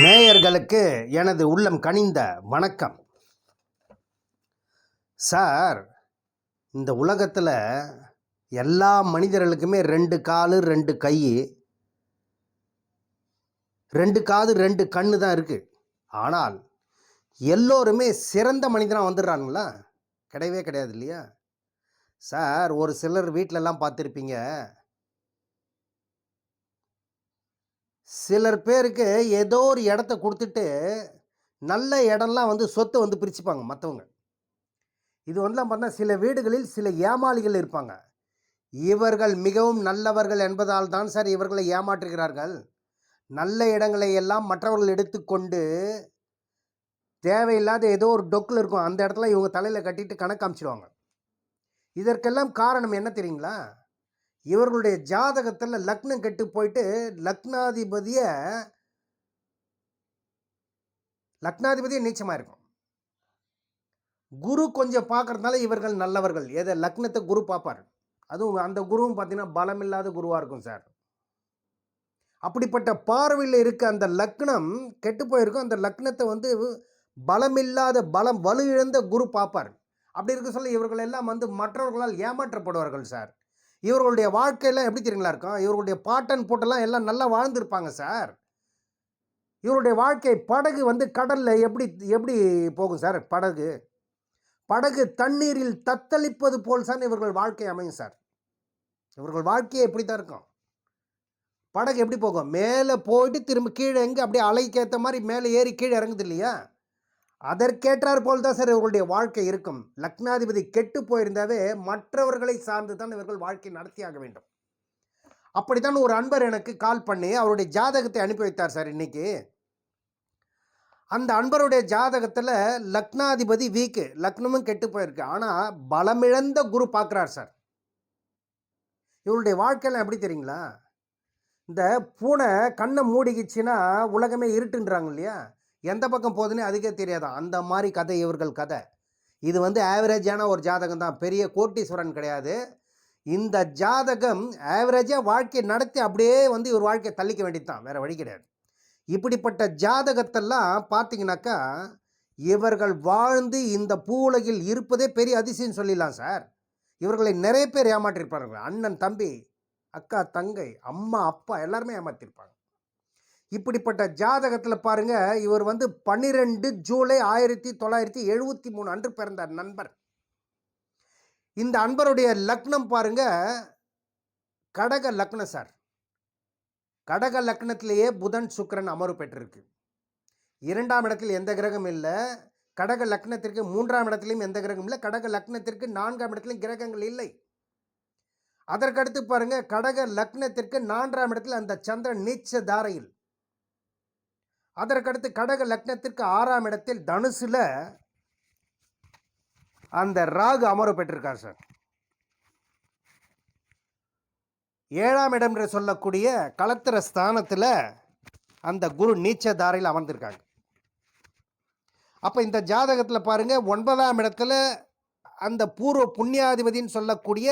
நேயர்களுக்கு எனது உள்ளம் கனிந்த வணக்கம். சார் இந்த உலகத்தில் எல்லா மனிதர்களுக்குமே ரெண்டு காலு ரெண்டு கை. ரெண்டு காது ரெண்டு கண்ணு தான் இருக்குது ஆனால் எல்லோருமே சிறந்த மனிதனாக வந்துடுறாங்களா கிடையவே கிடையாது இல்லையா? சார் ஒரு சிலர் வீட்டிலலாம் பார்த்துருப்பீங்க. சிலர் பேருக்கு ஏதோ ஒரு இடத்த கொடுத்துட்டு நல்ல இடம்லாம் வந்து சொத்தை வந்து பிரிச்சுப்பாங்க மற்றவங்க இது வந்துலாம் பார்த்தா சில வீடுகளில் சில ஏமாளிகள் இருப்பாங்க. இவர்கள் மிகவும் நல்லவர்கள் என்பதால் தான் சார் இவர்களை ஏமாற்றுகிறார்கள். நல்ல இடங்களை எல்லாம் மற்றவர்கள் எடுத்துக்கொண்டு தேவையில்லாத ஏதோ ஒரு டொக்கில் இருக்கும். அந்த இடத்துல இவங்க தலையில் கட்டிட்டு கணக்கு காமிச்சிடுவாங்க இதற்கெல்லாம் காரணம் என்ன தெரியுங்களா? இவர்களுடைய ஜாதகத்தில் லக்னம் கெட்டு போயிட்டு லக்னாதிபதியை லக்னாதிபதியே நீச்சமாக இருக்கும். குரு கொஞ்சம் பார்க்கறதுனால இவர்கள் நல்லவர்கள். எதை? லக்னத்தை குரு பார்ப்பார் அதுவும் அந்த குருவும் பார்த்தீங்கன்னா பலமில்லாத குருவாக இருக்கும் சார். அப்படிப்பட்ட பார்வையில் இருக்க அந்த லக்னம் கெட்டு போயிருக்கும். அந்த லக்னத்தை வந்து பலமில்லாத பலம் வலு இழந்த குரு பார்ப்பார் அப்படி இருக்க சொல்ல இவர்கள் எல்லாம் வந்து மற்றவர்களால் ஏமாற்றப்படுவார்கள் சார். இவர்களுடைய வாழ்க்கையெல்லாம் எப்படி தெரியுங்களா இருக்கும்? இவர்களுடைய பாட்டன் போட்டெல்லாம் எல்லாம் நல்லா வாழ்ந்திருப்பாங்க சார். இவருடைய வாழ்க்கை படகு வந்து கடலில் எப்படி எப்படி போகும் சார்? படகு. படகு தண்ணீரில் தத்தளிப்பது போல் சார் இவர்கள் வாழ்க்கை அமையும் சார். இவர்கள் வாழ்க்கையை எப்படி தான் இருக்கும். படகு எப்படி போகும்? மேலே போயிட்டு திரும்ப கீழே எங்கே? அப்படியே அலைக்கு ஏற்ற மாதிரி மேலே ஏறி கீழே இறங்குது இல்லையா? அதற்கேற்றார் போல் தான் சார் இவர்களுடைய வாழ்க்கை இருக்கும். லக்னாதிபதி கெட்டு போயிருந்தாவே மற்றவர்களை சார்ந்து தான் இவர்கள் வாழ்க்கை நடத்தியாக வேண்டும். அப்படித்தான் ஒரு அன்பர் எனக்கு கால் பண்ணி அவருடைய ஜாதகத்தை அனுப்பி வைத்தார் சார் இன்னைக்கு. அந்த அன்பருடைய ஜாதகத்தில் லக்னாதிபதி வீக்கு லக்னமும் கெட்டு போயிருக்கு. ஆனால் பலமிழந்த குரு பார்க்குறார் சார். இவருடைய வாழ்க்கையெல்லாம் எப்படி தெரியுங்களா? இந்த பூனை கண்ணை மூடிக்கிச்சுன்னா உலகமே இருட்டுன்றாங்க இல்லையா? எந்த பக்கம் போகுதுன்னு அதுக்கே தெரியாதான் அந்த மாதிரி கதை இவர்கள் கதை. இது வந்து ஆவரேஜான ஒரு ஜாதகம் தான். பெரிய கோட்டீஸ்வரன் கிடையாது. இந்த ஜாதகம் ஆவரேஜாக வாழ்க்கையை நடத்தி அப்படியே வந்து இவர் வாழ்க்கையை தள்ளிக்க வேண்டியது தான் வேறு வழி கிடையாது. இப்படிப்பட்ட ஜாதகத்தெல்லாம் பார்த்தீங்கன்னாக்கா இவர்கள் வாழ்ந்து இந்த பூவுலகில் இருப்பதே பெரிய அதிசயம் சொல்லிடலாம் சார். இவர்களை நிறைய பேர் ஏமாற்றிருப்பார்கள். அண்ணன் தம்பி அக்கா தங்கை அம்மா அப்பா எல்லாருமே ஏமாற்றிருப்பாங்க இப்படிப்பட்ட ஜாதகத்தில் பாருங்க இவர் வந்து பன்னிரெண்டு ஜூலை ஆயிரத்தி தொள்ளாயிரத்தி எழுபத்தி மூணு அன்று பிறந்த நண்பர். இந்த அன்பருடைய லக்னம் பாருங்க கடக லக்னம் சார். கடக லக்னத்திலேயே புதன் சுக்கரன் அமர்வு பெற்றிருக்கு. இரண்டாம் இடத்தில் எந்த கிரகம் இல்லை கடக லக்னத்திற்கு மூன்றாம் இடத்துலையும் எந்த கிரகம் இல்லை கடக லக்னத்திற்கு நான்காம் இடத்துலையும் கிரகங்கள் இல்லை. அதற்கடுத்து பாருங்க கடக லக்னத்திற்கு நான்காம் இடத்தில் அந்த சந்திரன் நீச்ச தாரையில் அதற்கடுத்து கடக லக்னத்திற்கு ஆறாம் இடத்தில் தனுசில் அந்த ராகு அமர்வு பெற்றிருக்கார் சார். ஏழாம் இடம் என்று சொல்லக்கூடிய களத்திர ஸ்தானத்தில் அந்த குரு நீச்ச தாரையில் அமர்ந்திருக்காங்க. அப்போ இந்த ஜாதகத்தில் பாருங்கள் ஒன்பதாம் இடத்துல அந்த பூர்வ புண்ணியாதிபதின்னு சொல்லக்கூடிய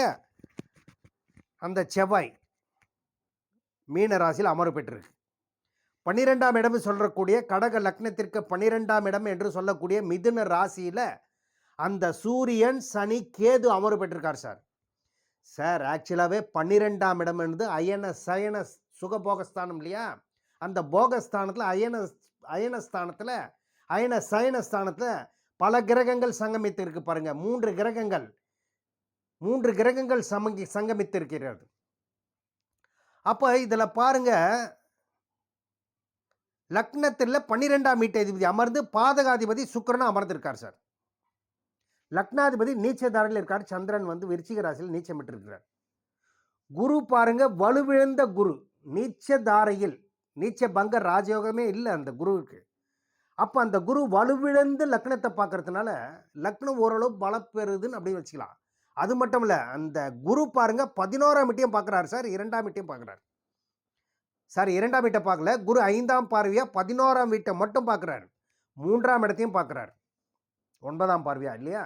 அந்த செவ்வாய் மீன ராசியில் அமர்வு பெற்றிருக்கு. பன்னிரெண்டாம் இடம் சொல்லக்கூடிய கடக லக்னத்திற்கு பன்னிரெண்டாம் இடம் என்று சொல்லக்கூடிய மிதுன ராசியில் அந்த சூரியன் சனி கேது அமர்வு பெற்றிருக்கார் சார். சார் ஆக்சுவலாகவே பன்னிரெண்டாம் இடம் என்பது அயன சயன சுகபோகஸ்தானம் இல்லையா? அந்த போகஸ்தானத்தில் அயன அயனஸ்தானத்தில் அயன சயனஸ்தானத்தில் பல கிரகங்கள் சங்கமித்து இருக்கு பாருங்கள் மூன்று கிரகங்கள் மூன்று கிரகங்கள் சமங்கி சங்கமித்து இருக்கிறது. அப்போ இதில் பாருங்கள் லக்னத்தில் பன்னிரெண்டாம் வீட்டதிபதி அமர்ந்து பாதகாதிபதி சுக்கிரனும் அமர்ந்திருக்கார் சார். லக்னாதிபதி நீச்சதாரில் இருக்கார். சந்திரன் வந்து விருச்சிக ராசியில் நீச்சமிட்டு குரு பாருங்க வலுவிழந்த குரு. நீச்சதாரையில் நீச்ச பங்க ராஜயோகமே இல்லை அந்த குருவுக்கு. அப்போ அந்த குரு வலுவிழந்து லக்னத்தை பார்க்கறதுனால லக்னம் ஓரளவு பலப்பெறுதுன்னு அப்படின்னு வச்சுக்கலாம். அது மட்டும் இல்லை அந்த குரு பாருங்க பதினோராம் மீட்டையும் பார்க்குறாரு சார். இரண்டாம் வீட்டையும் பார்க்குறாரு சார் இரண்டாம் வீட்டை பார்க்கல. குரு ஐந்தாம் பார்வையா பதினோராம் வீட்டை மட்டும் பார்க்குறாரு. மூன்றாம் இடத்தையும் பார்க்குறாரு. ஒன்பதாம் பார்வையா இல்லையா?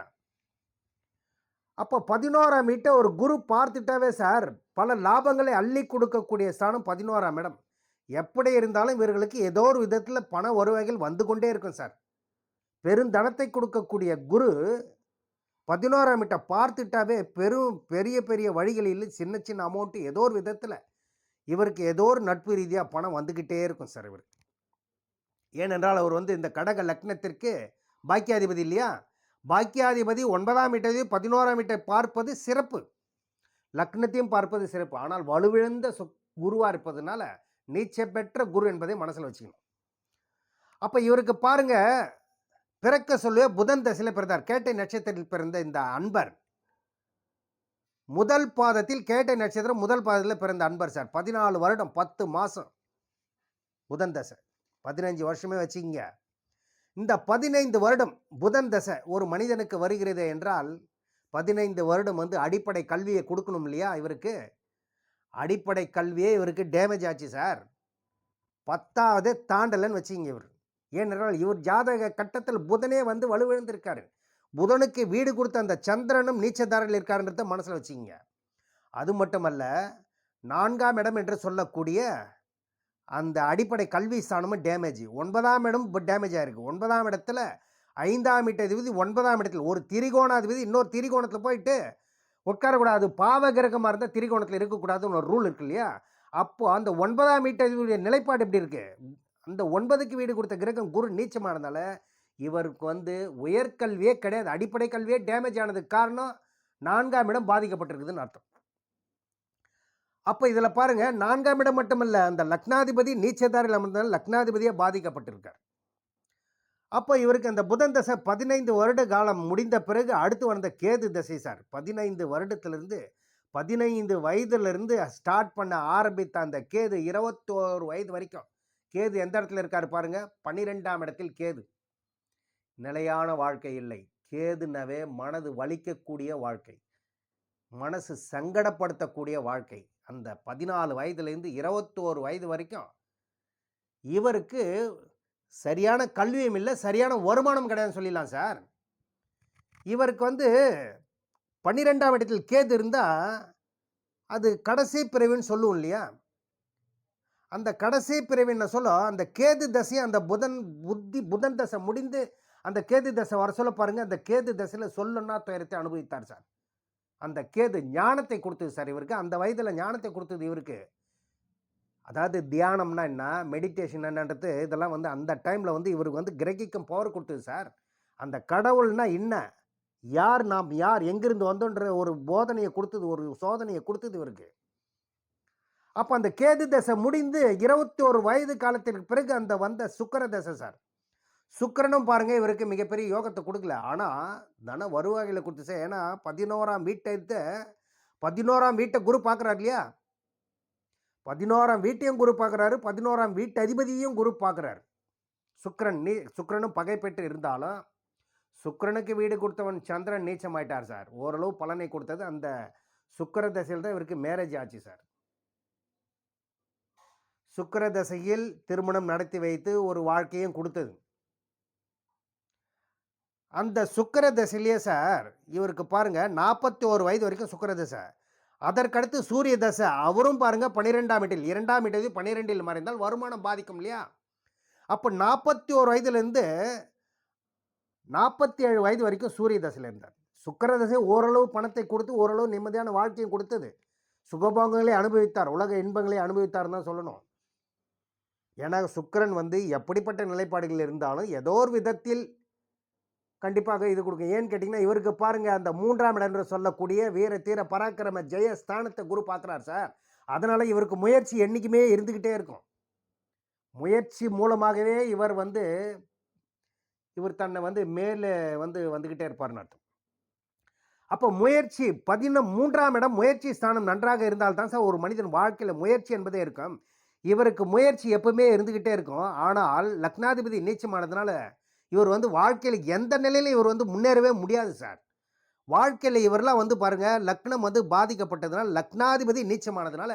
அப்போ பதினோராம் வீட்டை ஒரு குரு பார்த்துட்டாவே சார் பல லாபங்களை அள்ளி கொடுக்கக்கூடிய ஸ்தானம் பதினோராம் இடம். எப்படி இருந்தாலும் இவர்களுக்கு ஏதோ ஒரு விதத்தில் பண வருவாய்கள் வந்து கொண்டே இருக்கும் சார். பெருந்தனத்தை கொடுக்கக்கூடிய குரு பதினோராம் வீட்டை பார்த்துட்டாவே பெரும் பெரிய பெரிய வழிகளில் சின்ன சின்ன அமௌண்ட்டு ஏதோ ஒரு விதத்தில் இவருக்கு ஏதோ ஒரு நட்பு ரீதியாக பணம் வந்துக்கிட்டே இருக்கும் சார் இவருக்கு ஏனென்றால் அவர் வந்து இந்த கடக லக்னத்திற்கு பாக்கியாதிபதி இல்லையா? பாக்கியாதிபதி ஒன்பதாம் வீட்டை பதினோராம் வீட்டை பார்ப்பது சிறப்பு. லக்னத்தையும் பார்ப்பது சிறப்பு. ஆனால் வலுவிழந்த சொ குருவாக இருப்பதுனால நீச்ச பெற்ற குரு என்பதை மனசில் வச்சுக்கணும். அப்போ இவருக்கு பாருங்கள் பிறக்க சொல்லுவே புதன் தசையில் பிறந்தார். கேட்டை நட்சத்திரத்தில் பிறந்த இந்த அன்பர். முதல் பாதத்தில் கேட்டை நட்சத்திரம் முதல் பாதத்தில் பிறந்த அன்பர் சார். பதினாலு வருடம் பத்து மாதம் புதன் தசை. பதினஞ்சு வருஷமே வச்சுக்கிங்க. இந்த பதினைந்து வருடம் புதன் தசை ஒரு மனிதனுக்கு வருகிறது என்றால் பதினைந்து வருடம் வந்து அடிப்படை கல்வியை கொடுக்கணும் இல்லையா இவருக்கு? அடிப்படை கல்வியே இவருக்கு டேமேஜ் ஆச்சு சார். பத்தாவது தாண்டலன்னு வச்சுங்க இவர். ஏனென்றால் இவர் ஜாதக கட்டத்தில் புதனே வந்து வலுவிழந்திருக்காரு. புதனுக்கு வீடு கொடுத்த அந்த சந்திரனும் நீச்சதாரில் இருக்காருன்றத மனசில் வச்சுக்கிங்க. அது மட்டுமல்ல நான்காம் இடம் என்று சொல்லக்கூடிய அந்த அடிப்படை கல்வி ஸ்தானமும் டேமேஜ் ஒன்பதாம் இடம் டேமேஜ் ஆகிருக்கு ஒன்பதாம் இடத்துல ஐந்தாம் வீட்டு அதிபதி ஒன்பதாம் இடத்தில் ஒரு திரிகோணாதிபதி இன்னொரு திரிகோணத்தில் போயிட்டு உட்காரக்கூடாது. பாவ கிரகமாக இருந்தால் திரிகோணத்தில் இருக்கக்கூடாதுன்னு ஒரு ரூல் இருக்கு இல்லையா? அப்போது அந்த ஒன்பதாம் வீட்டு அதிபதியுடைய நிலைப்பாடு எப்படி இருக்குது அந்த ஒன்பதுக்கு வீடு கொடுத்த கிரகம் குரு நீச்சமானதால இவருக்கு வந்து உயர்கல்வியே கிடையாது. அடிப்படை கல்வியே டேமேஜ் ஆனதுக்கு காரணம் நான்காம் இடம் பாதிக்கப்பட்டிருக்குதுன்னு அர்த்தம். அப்போ இதில் பாருங்கள் நான்காம் இடம் மட்டுமல்ல அந்த லக்னாதிபதி நீச்சதாரில் அமர்ந்தால் லக்னாதிபதியாக பாதிக்கப்பட்டிருக்கார். அப்போ இவருக்கு அந்த புதன் தசை பதினைந்து வருட காலம் முடிந்த பிறகு அடுத்து வந்த கேது தசை சார் பதினைந்து வருடத்திலிருந்து பதினைந்து வயதுலேருந்து ஸ்டார்ட் பண்ண ஆரம்பித்த அந்த கேது இருபத்தோரு வயது வரைக்கும். கேது எந்த இடத்துல இருக்கார் பாருங்கள் பன்னிரெண்டாம் இடத்தில் கேது. நிலையான வாழ்க்கை இல்லை. கேதுனவே மனது வலிக்கக்கூடிய வாழ்க்கை. மனசு சங்கடப்படுத்தக்கூடிய வாழ்க்கை. அந்த பதினாலு வயதுலேருந்து இருபத்தோரு வயது வரைக்கும் இவருக்கு சரியான கல்வியும் இல்லை சரியான வருமானம் கிடையாதுன்னு சொல்லிடலாம் சார். இவருக்கு வந்து பன்னிரெண்டாம் இடத்தில் கேது இருந்தால் அது கடைசி பிறவின்னு சொல்லுவோம் இல்லையா? அந்த கடைசி பிறவின்னு சொல்ல அந்த கேது தசை அந்த புதன் புத்தி புதன் தசை முடிந்து அந்த கேது தசை வர சொல்ல பாருங்கள் அந்த கேது தசையில் சொல்லுன்னா துயரத்தை அனுபவித்தார் சார். அந்த கேது ஞானத்தை கொடுத்தது சார் இவருக்கு. அந்த வயதில் ஞானத்தை கொடுத்தது இவருக்கு. அதாவது தியானம்னா என்ன? மெடிடேஷன் என்னன்றது இதெல்லாம் வந்து அந்த டைமில் வந்து இவருக்கு வந்து கிரகிக்கும் பவர் கொடுத்தது சார். அந்த கடவுள்னா என்ன? யார் நாம் யார்? எங்கிருந்து வந்தோன்ற ஒரு போதனையை கொடுத்தது ஒரு சோதனையை கொடுத்தது இவருக்கு. அப்போ அந்த கேது தசை முடிந்து இருபத்தி ஒரு வயது காலத்திற்கு பிறகு அந்த வந்த சுக்கர தசை சார். சுக்கரனும் பாருங்க இவருக்கு மிகப்பெரிய யோகத்தை கொடுக்கல. ஆனால் தன வருவாயில கொடுத்து சார் ஏன்னா பதினோராம் வீட்டை பதினோராம் வீட்டை குரு பார்க்குறாரு இல்லையா? பதினோராம் வீட்டையும் குரு பார்க்குறாரு பதினோராம் வீட்டு அதிபதியும் குரு பார்க்குறாரு சுக்கரன் நீ சுக்கரனும் பகை பெற்று இருந்தாலும் சுக்கரனுக்கு வீடு கொடுத்தவன் சந்திரன் நீச்சமாயிட்டார் சார். ஓரளவு பலனை கொடுத்தது அந்த சுக்கர தசையில் தான் இவருக்கு மேரேஜ் ஆச்சு சார். சுக்கர தசையில் திருமணம் நடத்தி வைத்து ஒரு வாழ்க்கையும் கொடுத்தது. அந்த சுக்கர தசையிலேயே சார் இவருக்கு பாருங்கள் நாற்பத்தி ஒரு வயது வரைக்கும் சுக்கர தசை. அதற்கடுத்து சூரிய தசை. அவரும் பாருங்க பன்னிரெண்டாம் இடத்தில் இரண்டாம் வீட்டது பன்னிரெண்டில் மறைந்தால் வருமானம் பாதிக்கும் இல்லையா? அப்போ நாற்பத்தி ஒரு வயதுலேருந்து நாற்பத்தி ஏழு வயது வரைக்கும் சூரிய தசையில் இருந்தார். சுக்கர தசை ஓரளவு பணத்தை கொடுத்து ஓரளவு நிம்மதியான வாழ்க்கையும் கொடுத்தது. சுகபோகங்களை அனுபவித்தார். உலக இன்பங்களை அனுபவித்தார் தான் சொல்லணும். ஏன்னா சுக்கரன் வந்து எப்படிப்பட்ட நிலைப்பாடுகள் இருந்தாலும் ஏதோ ஒரு விதத்தில் கண்டிப்பாக இது கொடுக்கும். ஏன்னு கேட்டிங்கன்னா இவருக்கு பாருங்கள் அந்த மூன்றாம் இடம் என்று சொல்லக்கூடிய வீர தீர பராக்கிரம ஜெய ஸ்தானத்தை குரு பார்க்குறார் சார். அதனால் இவருக்கு முயற்சி என்றைக்குமே இருந்துக்கிட்டே இருக்கும். முயற்சி மூலமாகவே இவர் வந்து இவர் தன்னை வந்து மேலே வந்து வந்துக்கிட்டே இருப்பார்னு அர்த்தம் அப்போ முயற்சி பதின மூன்றாம் இடம் முயற்சி ஸ்தானம் நன்றாக இருந்தால்தான் சார் ஒரு மனிதன் வாழ்க்கையில் முயற்சி என்பதே இருக்கும். இவருக்கு முயற்சி எப்பவுமே இருந்துக்கிட்டே இருக்கும். ஆனால் லக்னாதிபதி நீச்சமானதுனால இவர் வந்து வாழ்க்கையில் எந்த நிலையிலும் இவர் வந்து முன்னேறவே முடியாது சார். வாழ்க்கையில் இவரெல்லாம் வந்து பாருங்க லக்னம் வந்து பாதிக்கப்பட்டதுனால லக்னாதிபதி நீச்சமானதுனால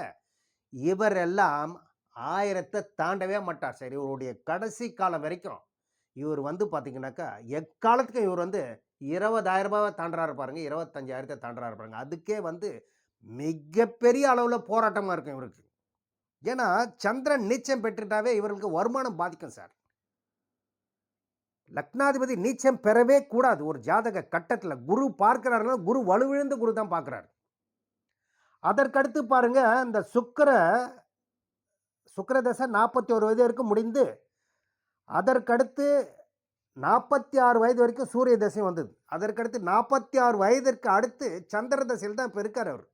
இவரெல்லாம் ஆயிரத்தை தாண்டவே மாட்டார் சார். இவருடைய கடைசி காலம் வரைக்கும். இவர் வந்து பார்த்தீங்கன்னாக்கா எக்காலத்துக்கும் இவர் வந்து இருபதாயிரம் ரூபாவை தாண்டுறாரு பாருங்கள் இருபத்தஞ்சாயிரத்தை தாண்டுறாரு பாருங்க. அதுக்கே வந்து மிகப்பெரிய அளவில் போராட்டமாக இருக்கும் இவருக்கு. ஏன்னா சந்திரன் நீச்சம் பெற்றுட்டாவே இவர்களுக்கு வருமானம் பாதிக்கும் சார். லக்னாதிபதி நீச்சம் பெறவே கூடாது. ஒரு ஜாதக கட்டத்தில் குரு பார்க்கிறாருன்னா குரு வலுவிழந்த குரு தான் பார்க்குறாரு. அதற்கடுத்து பாருங்க இந்த சுக்கர சுக்கிர தசை நாற்பத்தி ஒரு வயது வரைக்கும் முடிந்து அதற்கடுத்து நாற்பத்தி ஆறு வயது வரைக்கும் சூரிய தசை வந்தது. அதற்கடுத்து நாற்பத்தி ஆறு வயதிற்கு அடுத்து சந்திர தசையில் தான் இப்போ இருக்கார் அவர்.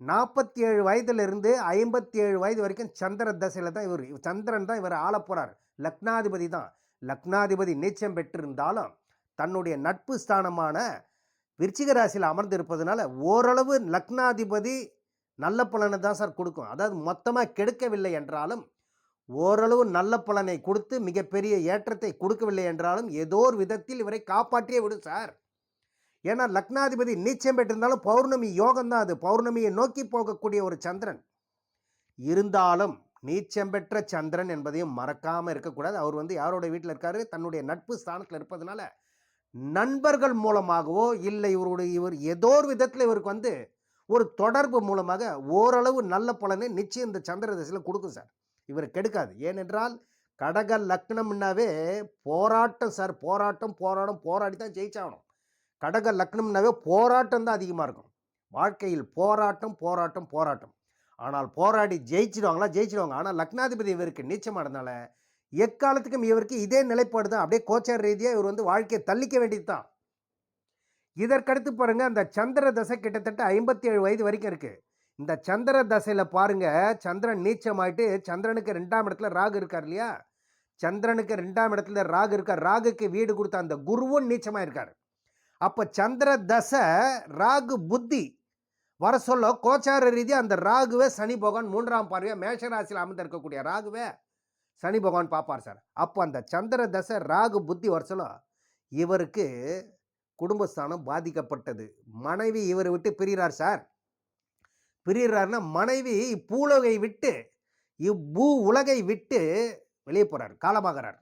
நாற்பத்தி ஏழு வயதிலிருந்து ஐம்பத்தி ஏழு வயது வரைக்கும் சந்திர தசையில் தான் இவர் சந்திரன் தான் இவர் ஆள போகிறார் லக்னாதிபதி தான். லக்னாதிபதி நீச்சம் பெற்றிருந்தாலும் தன்னுடைய நட்பு ஸ்தானமான விருச்சிக ராசியில் அமர்ந்திருப்பதனால ஓரளவு லக்னாதிபதி நல்ல பலனை தான் சார் கொடுக்கும். அதாவது மொத்தமாக கெடுக்கவில்லை என்றாலும் ஓரளவு நல்ல பலனை கொடுத்து மிகப்பெரிய ஏற்றத்தை கொடுக்கவில்லை என்றாலும் ஏதோ ஒரு விதத்தில் இவரை காப்பாற்றியே விடும் சார். ஏன்னா லக்னாதிபதி நீச்சம் பெற்றிருந்தாலும் பௌர்ணமி யோகம் தான் அது. பௌர்ணமியை நோக்கி போகக்கூடிய ஒரு சந்திரன். இருந்தாலும் நீச்சம் பெற்ற சந்திரன் என்பதையும் மறக்காமல் இருக்கக்கூடாது. அவர் வந்து யாரோட வீட்டில் இருக்காரு? தன்னுடைய நட்பு ஸ்தானத்தில் இருப்பதனால நண்பர்கள் மூலமாகவோ இல்லை இவருடைய இவர் ஏதோ ஒரு விதத்தில் இவருக்கு வந்து ஒரு தொடர்பு மூலமாக ஓரளவு நல்ல பலனை நிச்சயம் இந்த சந்திர திசையில் கொடுக்கும் சார். இவர் கெடுக்காது. ஏனென்றால் கடக லக்னம்னாவே போராட்டம் சார். போராட்டம் போராட்டம் போராடி தான் ஜெயிச்சாகணும். கடக லக்னம்னாவே போராட்டம் தான் அதிகமாக இருக்கும். வாழ்க்கையில் போராட்டம் போராட்டம் போராட்டம். ஆனால் போராடி ஜெயிச்சிடுவாங்களா? ஜெயிச்சிடுவாங்க. ஆனால் லக்னாதிபதி இவருக்கு நீச்சமானதுனால எக்காலத்துக்கும் இவருக்கு இதே நிலைப்பாடு தான். அப்படியே கோச்சார் ரீதியாக இவர் வந்து வாழ்க்கையை தள்ளிக்க வேண்டியது தான் இதற்கடுத்து பாருங்கள் அந்த சந்திர தசை கிட்டத்தட்ட ஐம்பத்தி ஏழு வயது வரைக்கும் இருக்குது இந்த சந்திர தசையில் பாருங்க சந்திரன் நீச்சமாயிட்டு சந்திரனுக்கு ரெண்டாம் இடத்துல ராகு இருக்கார் இல்லையா? சந்திரனுக்கு ரெண்டாம் இடத்துல ராகு இருக்கார். ராகுக்கு வீடு கொடுத்த அந்த குருவும் நீச்சமாக இருக்கார் அப்போ சந்திர தசை ராகு புத்தி வர சொல்ல கோச்சார ரீதியாக அந்த ராகுவே சனி பகவான் மூன்றாம் பார்வையாக மேஷராசியில் அமர்ந்திருக்கக்கூடிய ராகுவே சனி பகவான் பார்ப்பார் சார். அப்போ அந்த சந்திர தசை ராகு புத்தி வர சொல்ல இவருக்கு குடும்பஸ்தானம் பாதிக்கப்பட்டது. மனைவி இவரை விட்டு பிரிகிறார் சார். பிரிகிறார்னா மனைவி இப்பூலகை விட்டு இப்பூ உலகை விட்டு வெளியே போகிறார் காலமாகிறார்.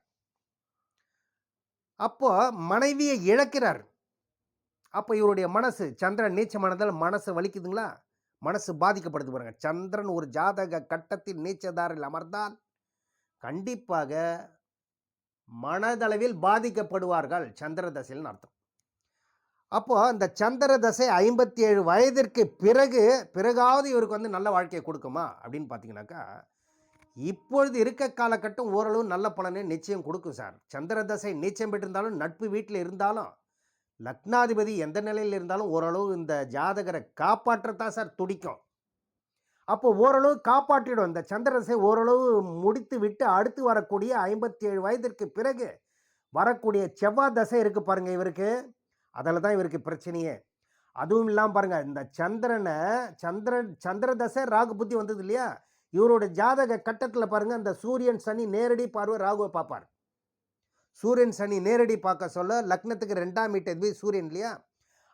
அப்போ மனைவியை இழக்கிறார். அப்போ இவருடைய மனசு சந்திரன் நீச்சமானதால் மனசு வலிக்குதுங்களா? மனசு பாதிக்கப்படுது பாருங்க. சந்திரன் ஒரு ஜாதக கட்டத்தில் நீச்சதாரில் அமர்ந்தால் கண்டிப்பாக மனதளவில் பாதிக்கப்படுவார்கள் சந்திர தசைன்னு அர்த்தம். அப்போ அந்த சந்திர தசை ஐம்பத்தி ஏழு வயதிற்கு பிறகு பிறகாவது இவருக்கு வந்து நல்ல வாழ்க்கையை கொடுக்குமா? அப்படின்னு பார்த்தீங்கன்னாக்கா இப்பொழுது இருக்க காலகட்டம் ஓரளவு நல்ல பலனை நிச்சயம் கொடுக்கும் சார். சந்திர தசை நீச்சம் பெற்றிருந்தாலும் நட்பு வீட்டில் இருந்தாலும் லக்னாதிபதி எந்த நிலையில் இருந்தாலும் ஓரளவு இந்த ஜாதகரை காப்பாற்றத்தான் சார் துடிக்கும். அப்போ ஓரளவு காப்பாற்றிடும். இந்த சந்திரசை ஓரளவு முடித்து விட்டு அடுத்து வரக்கூடிய ஐம்பத்தி ஏழு வயதிற்கு பிறகு வரக்கூடிய செவ்வாய் தசை இருக்குது பாருங்கள் இவருக்கு. அதில் தான் இவருக்கு பிரச்சனையே. அதுவும் இல்லாமல் பாருங்கள் இந்த சந்திரனை சந்திரன் சந்திர தசை ராகு புத்தி வந்தது இல்லையா? இவரோட ஜாதக கட்டத்தில் பாருங்க அந்த சூரியன் சனி நேரடி பார்வை ராகுவை பார்ப்பார். சூரியன் சனி நேரடி பார்க்க சொல்ல லக்னத்துக்கு ரெண்டாம் மீட்டர் சூரியன் இல்லையா?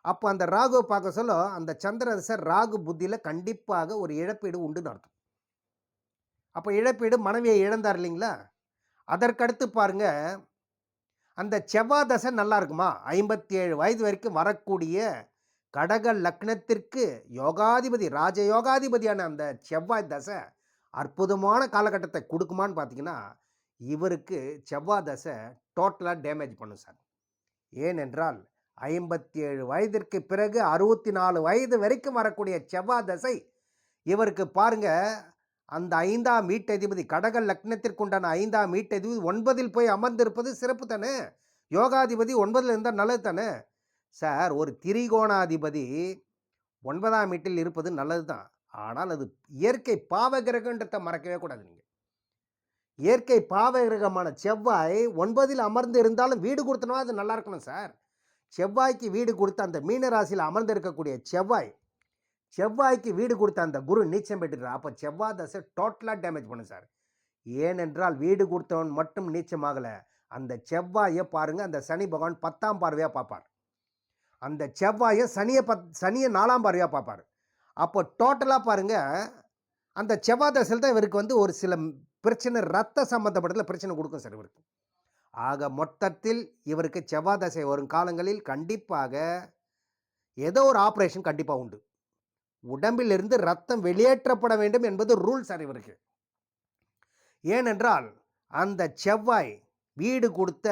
அப்போ அந்த ராகுவை பார்க்க சொல்ல அந்த சந்திரதசர் ராகு புத்தியில் கண்டிப்பாக ஒரு இழப்பீடு உண்டுன்னு அர்த்தம் அப்போ இழப்பீடு மனைவியை இழந்தார் இல்லைங்களா? அதற்கடுத்து பாருங்க அந்த செவ்வாய் தசை நல்லா இருக்குமா? ஐம்பத்தி ஏழு வயது வரைக்கும் வரக்கூடிய கடக லக்னத்திற்கு யோகாதிபதி ராஜ யோகாதிபதியான அந்த செவ்வாய் தசை அற்புதமான காலகட்டத்தை கொடுக்குமான்னு பார்த்தீங்கன்னா இவருக்கு செவ்வாய் தசை டோட்டலாக டேமேஜ் பண்ணும் சார். ஏனென்றால் ஐம்பத்தி ஏழு வயதிற்கு பிறகு அறுபத்தி நாலு வயது வரைக்கும் வரக்கூடிய செவ்வாய் தசை இவருக்கு பாருங்க அந்த ஐந்தாம் வீட்டதிபதி கடக லக்னத்திற்குண்டான ஐந்தாம் வீட்டதிபதி ஒன்பதில் போய் அமர்ந்திருப்பது சிறப்பு தானே? யோகாதிபதி ஒன்பதில் இருந்தால் நல்லது தானே? சார் ஒரு திரிகோணாதிபதி ஒன்பதாம் வீட்டில் இருப்பது நல்லது தான் ஆனால் அது இயற்கை பாவகிரகன்றதை மறக்கவே கூடாது நீங்கள் இயற்கை பாவகிரகமான செவ்வாய் ஒன்பதில் அமர்ந்து இருந்தாலும் வீடு கொடுத்தனா அது நல்லா இருக்கணும் சார். செவ்வாய்க்கு வீடு கொடுத்த அந்த மீன ராசியில் அமர்ந்திருக்கக்கூடிய செவ்வாய் செவ்வாய்க்கு வீடு கொடுத்த அந்த குரு நீச்சம் பெற்றுறார் அப்போ செவ்வாய் தசை டோட்டலாக டேமேஜ் பண்ணும் சார். ஏனென்றால் வீடு கொடுத்தவன் மட்டும் நீச்சமாகலை அந்த செவ்வாயை பாருங்கள் அந்த சனி பகவான் பத்தாம் பார்வையாக பார்ப்பார். அந்த செவ்வாயை சனியை பத் சனியை நாலாம் பார்வையாக பார்ப்பார். அப்போ டோட்டலாக பாருங்கள் அந்த செவ்வாய் தசையில் தான் இவருக்கு வந்து ஒரு சில பிரச்சனை ரத்த சம்மந்தப்பட்டதில் பிரச்சனை கொடுக்கும் சார் இவருக்கு. ஆக மொத்தத்தில் இவருக்கு செவ்வாய் தசை வரும் காலங்களில் கண்டிப்பாக ஏதோ ஒரு ஆப்ரேஷன் கண்டிப்பாக உண்டு. உடம்பிலிருந்து ரத்தம் வெளியேற்றப்பட வேண்டும் என்பது ரூல் சார் இவருக்கு. ஏனென்றால் அந்த செவ்வாய் வீடு கொடுத்த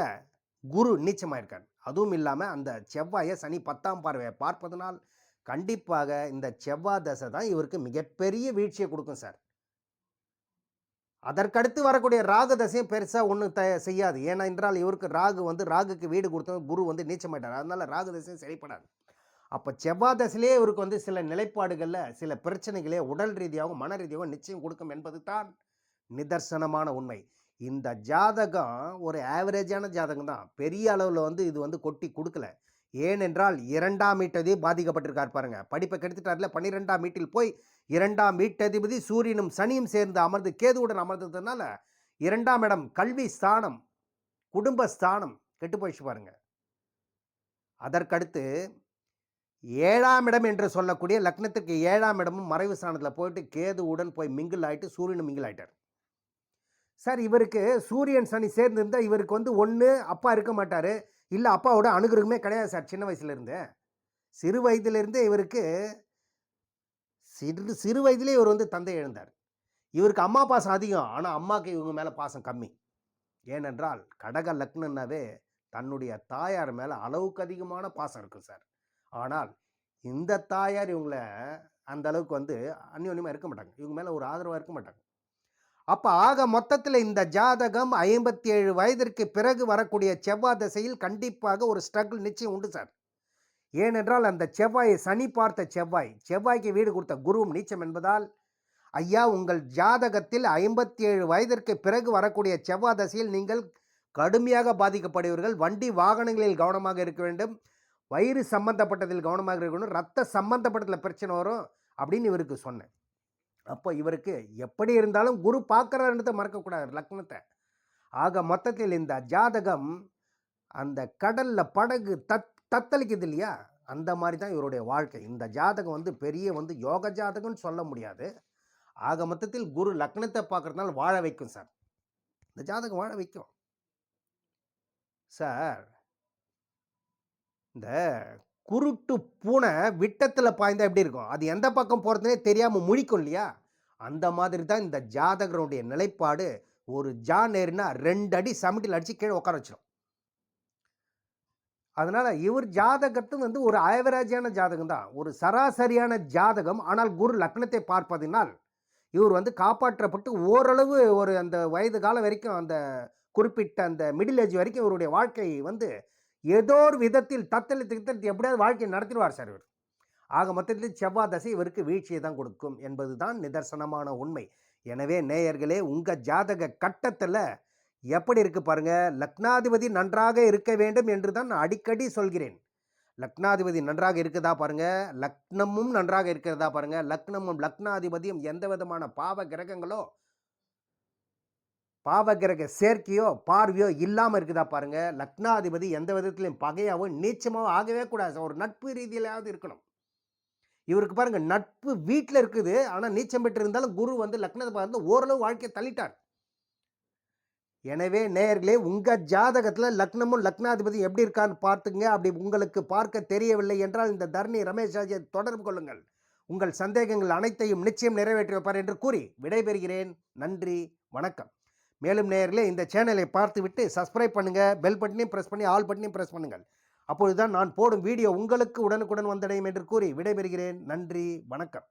குரு நீச்சமாயிருக்கார். அதுவும் இல்லாமல் அந்த செவ்வாயை சனி பத்தாம் பார்வையை பார்ப்பதனால் கண்டிப்பாக இந்த செவ்வாய் தசை தான் இவருக்கு மிகப்பெரிய வீழ்ச்சியை கொடுக்கும் சார். அதற்கடுத்து வரக்கூடிய ராகு தசையும் பெருசாக ஒன்றும் த செய்யாது. ஏன்னா என்றால் இவருக்கு ராகு வந்து ராகுக்கு வீடு கொடுத்தவங்க குரு வந்து நீச்சமாயிட்டார். அதனால் ராகு தசையும் சரிப்படாது. அப்போ செவ்வாய் தசையிலே இவருக்கு வந்து சில நிலைப்பாடுகளில் சில பிரச்சனைகளே உடல் ரீதியாகவும் மன ரீதியாகவும் நிச்சயம் கொடுக்கும் என்பது தான் நிதர்சனமான உண்மை. இந்த ஜாதகம் ஒரு ஆவரேஜான ஜாதகம் தான். பெரிய அளவில் வந்து இது வந்து கொட்டி கொடுக்கல. ஏனென்றால் இரண்டாம் வீட்டதி பாதிக்கப்பட்டிருக்கார் பாருங்க. படிப்பை கெடுத்துட்டார்ல பன்னிரெண்டாம் வீட்டில் போய் இரண்டாம் வீட்டதிபதி சூரியனும் சனியும் சேர்ந்து அமர்ந்து கேதுவுடன் அமர்ந்ததுனால இரண்டாம் இடம் கல்வி ஸ்தானம் குடும்ப ஸ்தானம். கெட்டு போயிடுச்சு பாருங்க. அதற்கடுத்து ஏழாம் இடம் என்று சொல்லக்கூடிய லக்னத்துக்கு ஏழாம் இடமும் மறைவு ஸ்தானத்தில் போயிட்டு கேதுவுடன் போய் மிங்கிள் ஆகிட்டு சூரியனும் மிங்கிள் ஆகிட்டார் சார் இவருக்கு சூரியன் சனி சேர்ந்திருந்தால் இவருக்கு வந்து ஒன்று அப்பா இருக்க மாட்டார். இல்லை அப்பாவோட அணுகிறமே கிடையாது சார் சின்ன வயசுலேருந்து சிறு வயதிலிருந்தே இவருக்கு சிறு சிறு வயதிலே இவர் வந்து தந்தை இழந்தார். இவருக்கு அம்மா பாசம் அதிகம். ஆனால் அம்மாவுக்கு இவங்க மேலே பாசம் கம்மி. ஏனென்றால் கடக லக்னன்னாவே தன்னுடைய தாயார் மேலே அளவுக்கு அதிகமான பாசம் இருக்கும் சார். ஆனால் இந்த தாயார் இவங்கள அந்த அளவுக்கு வந்து அந்யோன்யமாக இருக்க மாட்டாங்க. இவங்க மேலே ஒரு ஆதரவாக இருக்க மாட்டாங்க. அப்போ ஆக மொத்தத்தில் இந்த ஜாதகம் ஐம்பத்தி ஏழு வயதிற்கு பிறகு வரக்கூடிய செவ்வாய் திசையில் கண்டிப்பாக ஒரு ஸ்ட்ரகிள் நிச்சயம் உண்டு சார். ஏனென்றால் அந்த செவ்வாயை சனி பார்த்த செவ்வாய் செவ்வாய்க்கு வீடு கொடுத்த குருவும் நீச்சம் என்பதால் ஐயா உங்கள் ஜாதகத்தில் ஐம்பத்தி ஏழு வயதிற்கு பிறகு வரக்கூடிய செவ்வாய் தசையில் நீங்கள் கடுமையாக பாதிக்கப்படுவீர்கள். வண்டி வாகனங்களில் கவனமாக இருக்க வேண்டும். வயிறு சம்பந்தப்பட்டதில் கவனமாக இருக்க வேண்டும். ரத்த சம்பந்தப்பட்டதில் பிரச்சனை வரும் அப்படின்னு இவருக்கு சொன்னேன். அப்போ இவருக்கு எப்படி இருந்தாலும் குரு பார்க்குறாருன்றதை மறக்கக்கூடாது லக்னத்தை. ஆக மொத்தத்தில் இந்த ஜாதகம் அந்த கடலில் படகு தத் தத்தளிக்குது இல்லையா அந்த மாதிரி தான் இவருடைய வாழ்க்கை. இந்த ஜாதகம் வந்து பெரிய வந்து யோக ஜாதகம்னு சொல்ல முடியாது. ஆக மொத்தத்தில் குரு லக்னத்தை பார்க்கறதுனால வாழ வைக்கும் சார். இந்த ஜாதகம் வாழ வைக்கும். சார் இந்த குருட்டு பூனை விட்டத்தில் பாய்ந்தால் எப்படி இருக்கும்? அது எந்த பக்கம் போகிறதுனே தெரியாமல் முழிக்கும் இல்லையா? அந்த மாதிரி தான் இந்த ஜாதகருடைய நிலைப்பாடு. ஒரு ஜா நேருனா ரெண்டு அடி சமிட்டில் அடித்து கீழே உட்கார வச்சிடும் அதனால் இவர் ஜாதகத்தும் வந்து ஒரு ஆவரேஜான ஜாதகம் தான். ஒரு சராசரியான ஜாதகம். ஆனால் குரு லக்னத்தை பார்ப்பதினால் இவர் வந்து காப்பாற்றப்பட்டு ஓரளவு ஒரு அந்த வயது காலம் வரைக்கும் அந்த குறிப்பிட்ட அந்த மிடில் ஏஜ் வரைக்கும் இவருடைய வாழ்க்கை வந்து ஏதோ ஒரு விதத்தில் தத்தளித்து தத்தளித்து எப்படியாவது வாழ்க்கையை நடத்திடுவார் சார் இவர். ஆக மொத்தத்தில் செவ்வாய் தசை இவருக்கு வீழ்ச்சியை தான் கொடுக்கும் என்பது தான் நிதர்சனமான உண்மை. எனவே நேயர்களே உங்கள் ஜாதக கட்டத்தில் எப்படி இருக்கு பாருங்க? லக்னாதிபதி நன்றாக இருக்க வேண்டும் என்று தான் நான் அடிக்கடி சொல்கிறேன். லக்னாதிபதி நன்றாக இருக்குதா பாருங்க? லக்னமும் நன்றாக இருக்கிறதா பாருங்க? லக்னமும் லக்னாதிபதியும் எந்த விதமான பாவ கிரகங்களோ பாவ கிரக சேர்க்கையோ பார்வையோ இல்லாமல் இருக்குதா பாருங்க? லக்னாதிபதி எந்த விதத்திலையும் பகையாவோ நீச்சமாவோ ஆகவே கூடாது. ஒரு நட்பு ரீதியிலாவது இருக்கணும். இவருக்கு பாருங்க நட்பு வீட்டில் இருக்குது. ஆனால் நீச்சம் பெற்று இருந்தாலும் குரு வந்து லக்னத்தை பார்த்து ஓரளவு வாழ்க்கையை தள்ளிட்டார். எனவே நேயர்களே உங்கள் ஜாதகத்தில் லக்னமும் லக்னாதிபதி எப்படி இருக்கான்னு பார்த்துங்க அப்படி உங்களுக்கு பார்க்க தெரியவில்லை என்றால் இந்த தர்ணி ரமேஷ் ஆஜியை தொடர்பு கொள்ளுங்கள். உங்கள் சந்தேகங்கள் அனைத்தையும் நிச்சயம் நிறைவேற்றி வைப்பார் என்று கூறி விடைபெறுகிறேன். நன்றி வணக்கம். மேலும் நேயர்களே இந்த சேனலை பார்த்துவிட்டு சப்ஸ்கிரைப் பண்ணுங்கள் பெல் பட்டனையும் ப்ரெஸ் பண்ணி ஆல் பட்டனையும் ப்ரெஸ் பண்ணுங்கள். அப்பொழுதுதான் நான் போடும் வீடியோ உங்களுக்கு உடனுக்குடன் வந்தடையும் என்று கூறி விடைபெறுகிறேன். நன்றி வணக்கம்.